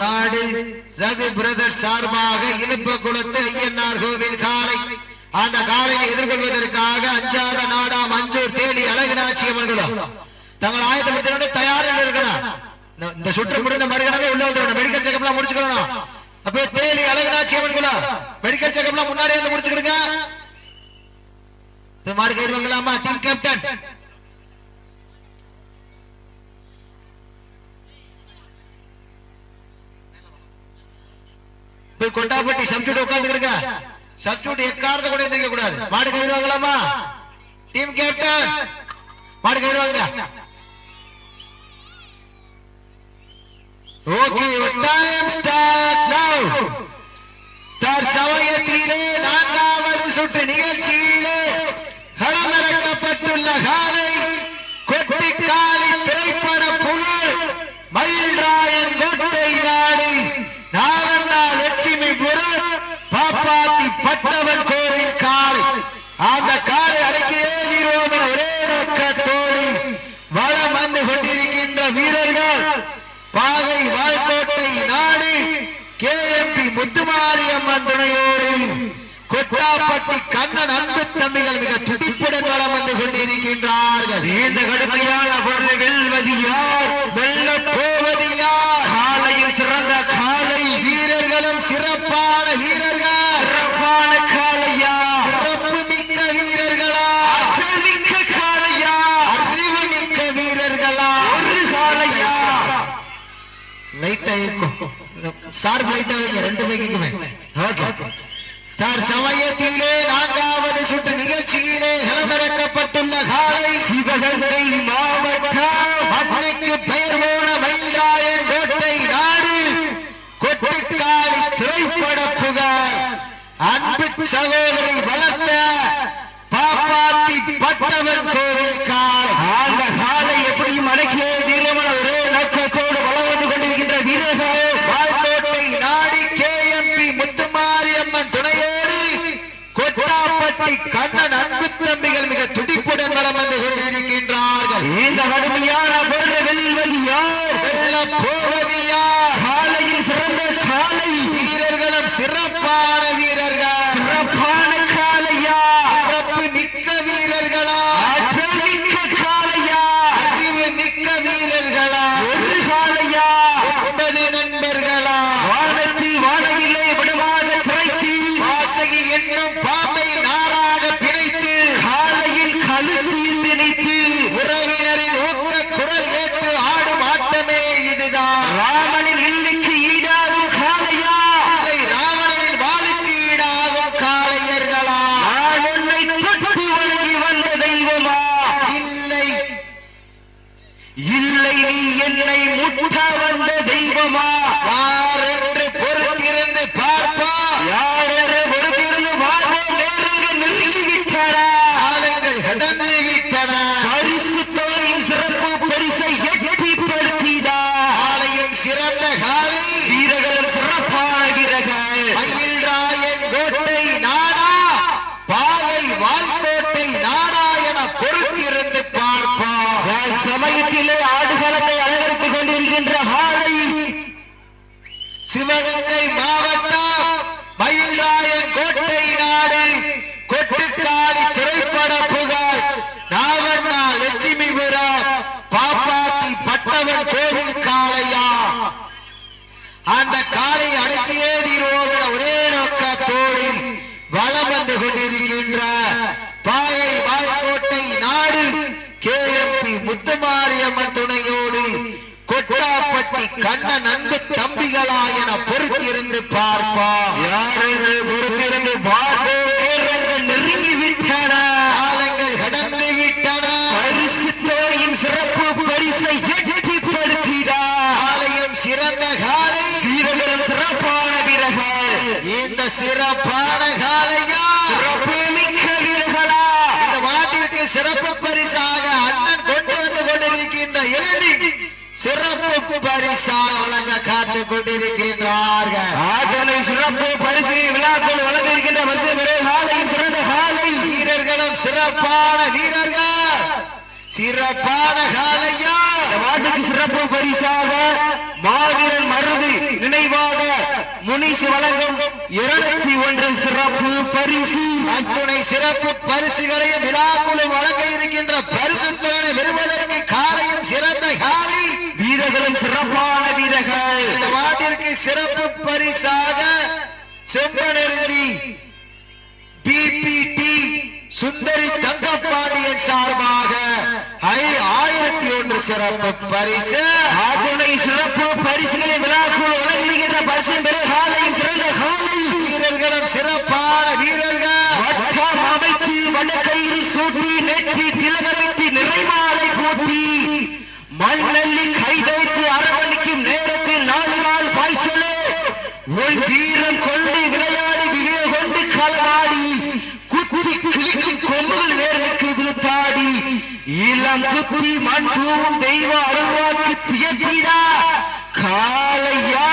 நாடு ரகு பிரதர் சார்பாக இழுப்ப குளத்து ஐயன்னார் கோவில் காலை. அந்த காலையை எதிர்கொள்வதற்காக அஞ்சாத நாடா மஞ்சூர் தேலி அழகுநாச்சி அவர்களும் தங்கள் ஆயத்தப்படுத்தினோட தயாரில் இருக்கணும். இந்த- சுற்று முடிந்த மறுகணமே உள்ள வந்துடணும். மெடிக்கல் செக்அப்லாம் முடிச்சுக்கணும். அப்ப தேலி அழகுநாச்சி அவர்களும் மெடிக்கல் செக்அப்லாம் முன்னாடியே வந்து முடிச்சுக்கிடுங்க. இப்ப மாடு கயிறுவாங்களாமா டீம் கேப்டன் கொட்டாப்பட்டி சப்ஜூட் உட்கார்ந்துக்கிடுங்க சப்ஜூட் எக்காரத கூட எந்திரிக்க கூடாது. மாடு கயிறுவாங்களாமா டீம் கேப்டன் மாடு கயிறுவாங்க ஓகே டைம் ஸ்டார்ட் நவ தற்சமயத்திலே நான்காவது சுற்று நிகழ்ச்சியிலே களமிறக்கப்பட்டுள்ள காலை கொட்டிக்காலி திரைப்பட புகழ் மயில்ராயன் கோட்டை நாடு நாவண்ணா லட்சுமிபுரம் பாப்பாத்தி பட்டவன் கோவில் காலை அந்த காலை அடக்கி ஏறிடுவோம் என ஒரே நோக்கத்தோடு வளம் வந்து கொண்டிருக்கின்ற வீரர்கள் பாகை வாய்க்கோட்டை நாடு கேஎம்பி முத்துமாரியம்மன் துணையோடு கொட்டாப்பட்டி கண்ணன் அன்பு தம்பிகள் மிக துடிப்புடன் வளம் வந்து கொண்டிருக்கின்றார்கள். இந்த கடுமையான பொருள் வெல்வது யார்? வெல்ல போவது யார்? காலையும் சிறந்த காலை. வீரர்களும் சிறப்பான வீரர்கள் சிறப்பான காலையா சிறப்பு மிக்க வீரர்களா ஆற்றல் மிக்க காலையா அறிவு மிக்க வீரர்களா ஒரு காலையா லைட்டா இருக்கும் சார் லைட்டா வைங்க ரெண்டு பைக்குமே ஓகே தார் நான்காவது சுற்று நிகழ்ச்சியிலே களமிறக்கப்பட்டுள்ள காலை சிவகங்கை மாவட்டம் மண்ணுக்கு பெயர் போன மயிலாயன் கோட்டை நாடு திரைப்பட புகார் அன்பு சகோதரி வளர்த்த பாப்பாத்தி பட்டவன் கோவில் கால் எப்படியும் அடக்கிய தீர்மான ஒரே நோக்கத்தோடு வளம் வந்து கொண்டிருக்கின்ற வீரர்கள் வாய்க்கோட்டை நாடி கேஎம்பி முத்துமாரியம்மன் துணையோடு கொட்டாப்பட்டி கண்ணன் அன்பு தம்பிகள் மிக துடிப்புடன் வளம் வந்து கொண்டிருக்கின்றார்கள். இந்த கடுமையான பொருள் வெல்வது யார்? வெல்ல போவது யார்? காலையில் சிறந்த காலை வீரர்களும் சிறப்பான வீரர்கள். சிறப்பான காலையா சிறப்பு மிக்க வீரர்களா? ஆற்றல் மிக்க காலையா அறிவு மிக்க வீரர்களா? ஒரு காலையா ஒன்பது நண்பர்களா? வானத்தில் வானவில்லை விடமாக திரைத்து வாசகி என்னும் பாம்பை சிறந்த காலை. வீரர்களும் சிறப்பான வீரர்கள் மயில்ராயன் கோட்டை நாடா பாவை வால்கோட்டை நாடா என பொறுத்திருந்து பார்ப்பா சமயத்திலே ஆடுகளத்தை அலங்கரித்துக் கொண்டிருக்கின்ற ஹாலை. சிவகங்கை மாவட்டம் மயில்ராயன் கோட்டை நாடு. கொட்டுக்காளி திரைப்பட புகழ். நாவண்ணா லட்சுமிபுரம். பாப்பாத்தி பட்டவன் அந்த காலை அடக்கியே தீர்வோம் என ஒரே நோக்கத்தோடு வளம் வந்து கொண்டிருக்கின்ற பாயை வாய்க்கோட்டை நாடு கே எப்பி முத்துமாரியம்மன் துணையோடு கொட்டாப்பட்டி கண்ட நன்கு தம்பிகளா என பொறுத்திருந்து பார்ப்பா யார் பொறுத்திருந்து பார்ப்போம். சிறப்பான காலையா சிறப்பு மிக்க வீரர்களா இந்த மாட்டிற்கு சிறப்பு பரிசாக அண்ணன் கொண்டு வந்து கொண்டிருக்கின்ற இளநி சிறப்பு பரிசாக வழங்க காத்து கொண்டிருக்கின்றார்கள். ஆட்டனை சிறப்பு பரிசு விழாக்கள் வழங்க இருக்கின்ற பரிசு சிறந்த காலை. வீரர்களும் சிறப்பான வீரர்கள். சிறப்பான காலையா சிறப்பு பரிசாக மாவீரன் மருது நினைவாக முனிசு வழங்கும் இருநூத்தி ஒன்று சிறப்பு பரிசு. அத்துணை சிறப்பு பரிசுகளையும் விழாக்குழு வழங்க இருக்கின்ற பரிசுத்தவனை பெறுவதற்கு காலையும் சிறந்த காலை. வீரர்களும் சிறப்பான வீரர்கள். இந்த மாட்டிற்கு சிறப்பு பரிசாக செம்பனெருஞ்சி பிபிடி சுந்தரி தங்கப்பாண்டியன் சார்பாக ஐ சிறப்பு பரிசு. அத்துணை சிறப்பு பரிசுகளை விழாக்குள் வழங்கியிருக்கின்ற பரிசு பெரு காலையும் சிறந்த காலை வீரர்களும் சிறப்பான வீரர்கள். வட்டம் அமைத்து வடக்கயிறு சூட்டி நெற்றி திலகமிட்டு நிறைமாலை போட்டி. மண்ணள்ளி கைதைத்து அரவணைக்கும் நேரத்தில் நாலு நாள் பாய்ச்சலே. உன் வீரம் கொண்டு விளையாடி விவேக கொண்டு களமாடி குத்தி கிழிக்கும் கொம்புகள் நேரனுக்கு விழுத்தாடி இளம் குத்தி மண் தூவும் தெய்வ அருள்வாக்கு தியத்திடா காலையா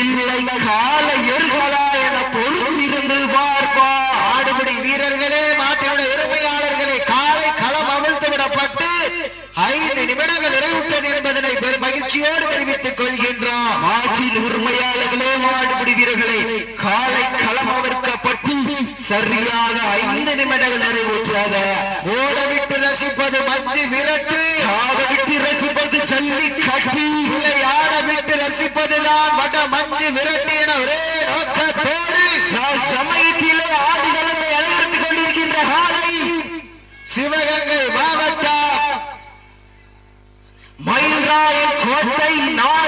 இல்லை கால எருகளா என பொறுத்திருந்து பார்ப்பா. ஆடுபடி வீரர்களே மாட்டினுடைய உரிமையாளர்களே காலை களம் அவிழ்த்து விடப்பட்டு ஐந்து நிமிடங்கள் நிறைவுற்றது என்பதனை பெரும் மகிழ்ச்சியோடு தெரிவித்துக் கொள்கின்றோம். மாற்றின் உரிமையாளர் மாடுபிடி வீரர்களே காலை களம் அவிழ்க்கப்பட்டு சரியாக ஐந்து நிமிடங்கள் நிறைவேற்றாத. ஓடவிட்டு ரசிப்பது மஞ்சு விரட்டு. காத விட்டு ரசிப்பது ஜல்லி கட்டி இல்லை ஆட விட்டு ரசிப்பதுதான் வட மஞ்சு விரட்டு என ஒரே நோக்கத்தோடு. சமயத்திலே ஆடுகளமை அலங்கரித்துக் கொண்டிருக்கின்ற காலை. சிவகங்கை மாவட்டம். மயில்ராயன் கோட்டை சிவகங்கை